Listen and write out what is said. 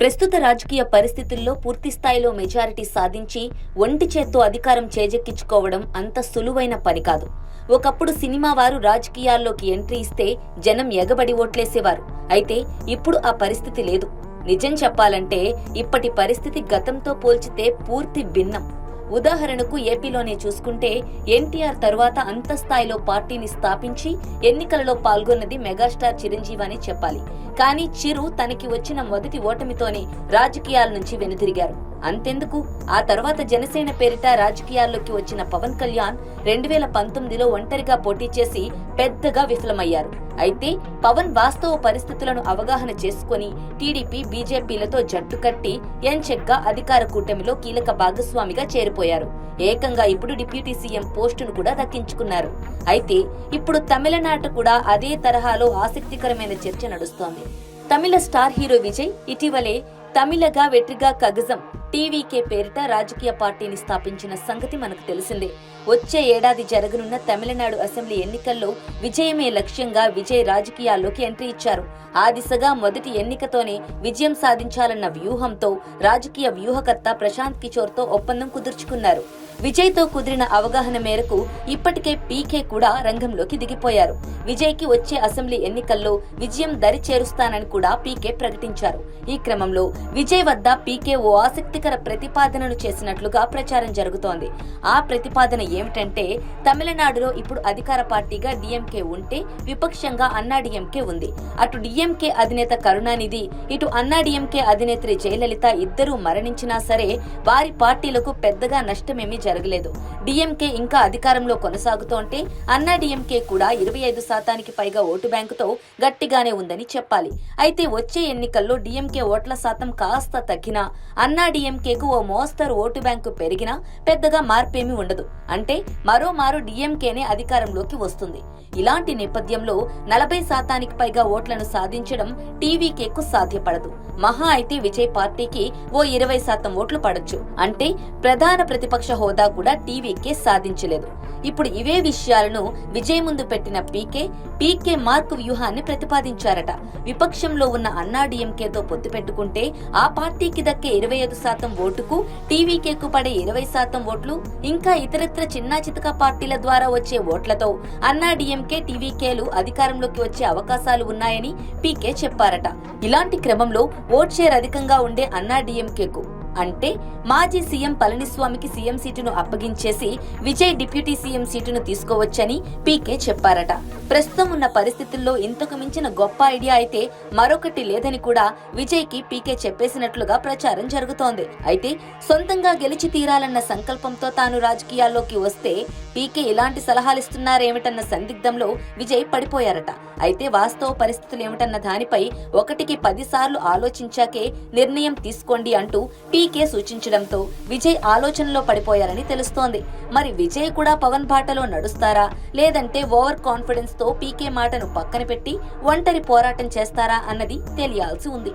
ప్రస్తుత రాజకీయ పరిస్థితుల్లో పూర్తి స్థాయిలో మెజారిటీ సాధించి ఒంటి చేత్తో అధికారం చేజెక్కించుకోవడం అంత సులువైన పని కాదు. ఒకప్పుడు సినిమా వారు రాజకీయాల్లోకి ఎంట్రీ ఇస్తే జనం ఎగబడి ఓట్లేసేవారు. అయితే ఇప్పుడు ఆ పరిస్థితి లేదు. నిజం చెప్పాలంటే ఇప్పటి పరిస్థితి గతంతో పోల్చితే పూర్తి భిన్నం. ఉదాహరణకు ఏపీలోనే చూసుకుంటే ఎన్టీఆర్ తర్వాత అంత స్థాయిలో పార్టీని స్థాపించి ఎన్నికలలో పాల్గొన్నది మెగాస్టార్ చిరంజీవి అని చెప్పాలి. కానీ చిరు తనకి వచ్చిన మొదటి ఓటమితోనే రాజకీయాల నుంచి వెనుదిరిగారు అంతెందుకు? ఆ తర్వాత జనసేన పేరిట రాజకీయాల్లోకి వచ్చిన పవన్ కళ్యాణ్ రెండు వేల పంతొమ్మిదిలో ఒంటరిగా పోటీ చేసి పెద్దగా విఫలమయ్యారు. అయితే పవన్ వాస్తవ పరిస్థితులను అవగాహన చేసుకుని టీడీపీ బీజేపీలతో జట్టు కట్టి ఎంచెక్గా అధికార కూటమిలో కీలక భాగస్వామిగా చేరిపోయారు. ఏకంగా ఇప్పుడు డిప్యూటీ సీఎం పోస్టును కూడా దక్కించుకున్నారు. అయితే ఇప్పుడు తమిళనాట కూడా అదే తరహాలో ఆసక్తికరమైన చర్చ నడుస్తోంది. తమిళ స్టార్ హీరో విజయ్ ఇటీవలే తమిళగా వెట్రిగా కగజం టీవీకే పేరిట రాజకీయ పార్టీని స్థాపించిన సంగతి మనకు తెలిసిందే. వచ్చే ఏడాది జరగనున్న తమిళనాడు అసెంబ్లీ ఎన్నికల్లో విజయమే లక్ష్యంగా విజయ్ రాజకీయాల్లోకి ఎంట్రీ ఇచ్చారు. ఆ దిశగా మొదటి ఎన్నికతోనే విజయం సాధించాలన్న వ్యూహంతో రాజకీయ వ్యూహకర్త ప్రశాంత్ కిషోర్తో ఒప్పందం కుదుర్చుకున్నారు. విజయ్తో కుదిరిన అవగాహన మేరకు ఇప్పటికే పీకే కూడా రంగంలోకి దిగిపోయారు. విజయ్కి వచ్చే అసెంబ్లీ ఎన్నికల్లో విజయం దరి చేరుస్తానని కూడా పీకే ప్రకటించారు. ఈ క్రమంలో విజయ్ వద్ద పీకే ఓ ఆసక్తి ఆసక్తికర ప్రతిపాదనను చేసినట్లుగా ప్రచారం జరుగుతోంది. ఆ ప్రతిపాదన ఏమిటంటే తమిళనాడులో ఇప్పుడు అధికార పార్టీగా డిఎంకే ఉంటే విపక్షంగా అన్నా డిఎంకే ఉంది. అటు డిఎంకే అధినేత కరుణానిధి ఇటు అన్నా డిఎంకే అధినేత్రి జయలలిత ఇద్దరూ మరణించినా సరే వారి పార్టీలకు పెద్దగా నష్టమేమీ జరగలేదు. డిఎంకే ఇంకా అధికారంలో కొనసాగుతోంటే అన్నా డిఎంకే కూడా ఇరవై ఐదు శాతానికి పైగా ఓటు బ్యాంకుతో గట్టిగానే ఉందని చెప్పాలి. అయితే వచ్చే ఎన్నికల్లో డిఎంకే ఓట్ల శాతం కాస్త తగ్గినా అన్నా డిఎంకేకు ఓ మోస్తరు ఓటు బ్యాంకు పెరిగినా పెద్దగా మార్పేమీ ఉండదు. అంటే మరోమారు డిఎంకేనే అధికారంలోకి వస్తుంది. ఇలాంటి నేపథ్యంలో నలభై శాతానికి పైగా ఓట్లను సాధించడం టీవీకేకు సాధ్యపడదు. మహా అయితే విజయ్ పార్టీకి ఓ ఇరవై శాతం ఓట్లు పడొచ్చు. అంటే ప్రధాన ప్రతిపక్ష హోదా కూడా టీవీకే సాధించలేదు. ఇప్పుడు ఇవే విషయాలను విజయ్ ముందు పెట్టిన పీకే పీకే మార్క్ వ్యూహాన్ని ప్రతిపాదించారట. విపక్షంలో ఉన్న అన్నా డిఎంకేతో పొత్తు పెట్టుకుంటే ఆ పార్టీకి దక్కే ఇరవై ఐదు శాతం ఓటుకు టీవీకేకు పడే ఇరవై శాతం ఓట్లు ఇంకా ఇతరత్ర చిన్నా చితక పార్టీల ద్వారా వచ్చే ఓట్లతో అన్నా డిఎంకే టీవీకేలు అధికారంలోకి వచ్చే అవకాశాలు ఉన్నాయని పీకే చెప్పారట. ఇలాంటి క్రమంలో ఓట్ షేర్ అధికంగా ఉండే అన్నా డిఎంకేకు. అంటే మాజీ సీఎం పళనిస్వామికి సీఎం సీటును అప్పగించేసి విజయ్ డిప్యూటీ సీఎం సీటును తీసుకోవచ్చని పీకే చెప్పారట. ప్రస్తుతం ఉన్న పరిస్థితుల్లో ఇంతకు మించిన గొప్ప ఐడియా అయితే మరొకటి లేదని కూడా విజయ్కి పీకే చెప్పేసినట్లుగా ప్రచారం జరుగుతోంది. అయితే సొంతంగా గెలిచి తీరాలన్న సంకల్పంతో తాను రాజకీయాల్లోకి వస్తే పీకే ఇలాంటి సలహాలు ఇస్తున్నారేమిటన్న సందిగ్ధంలో విజయ్ పడిపోయారట. అయితే వాస్తవ పరిస్థితులు ఏమిటన్న దానిపై ఒకటికి పదిసార్లు ఆలోచించాకే నిర్ణయం తీసుకోండి అంటూ పీకే సూచించడంతో విజయ్ ఆలోచనలో పడిపోయారని తెలుస్తోంది. మరి విజయ్ కూడా పవన్ బాటలో నడుస్తారా? లేదంటే ఓవర్ కాన్ఫిడెన్స్తో పీకే మాటను పక్కన పెట్టి ఒంటరి పోరాటం చేస్తారా అన్నది తెలియాల్సి ఉంది.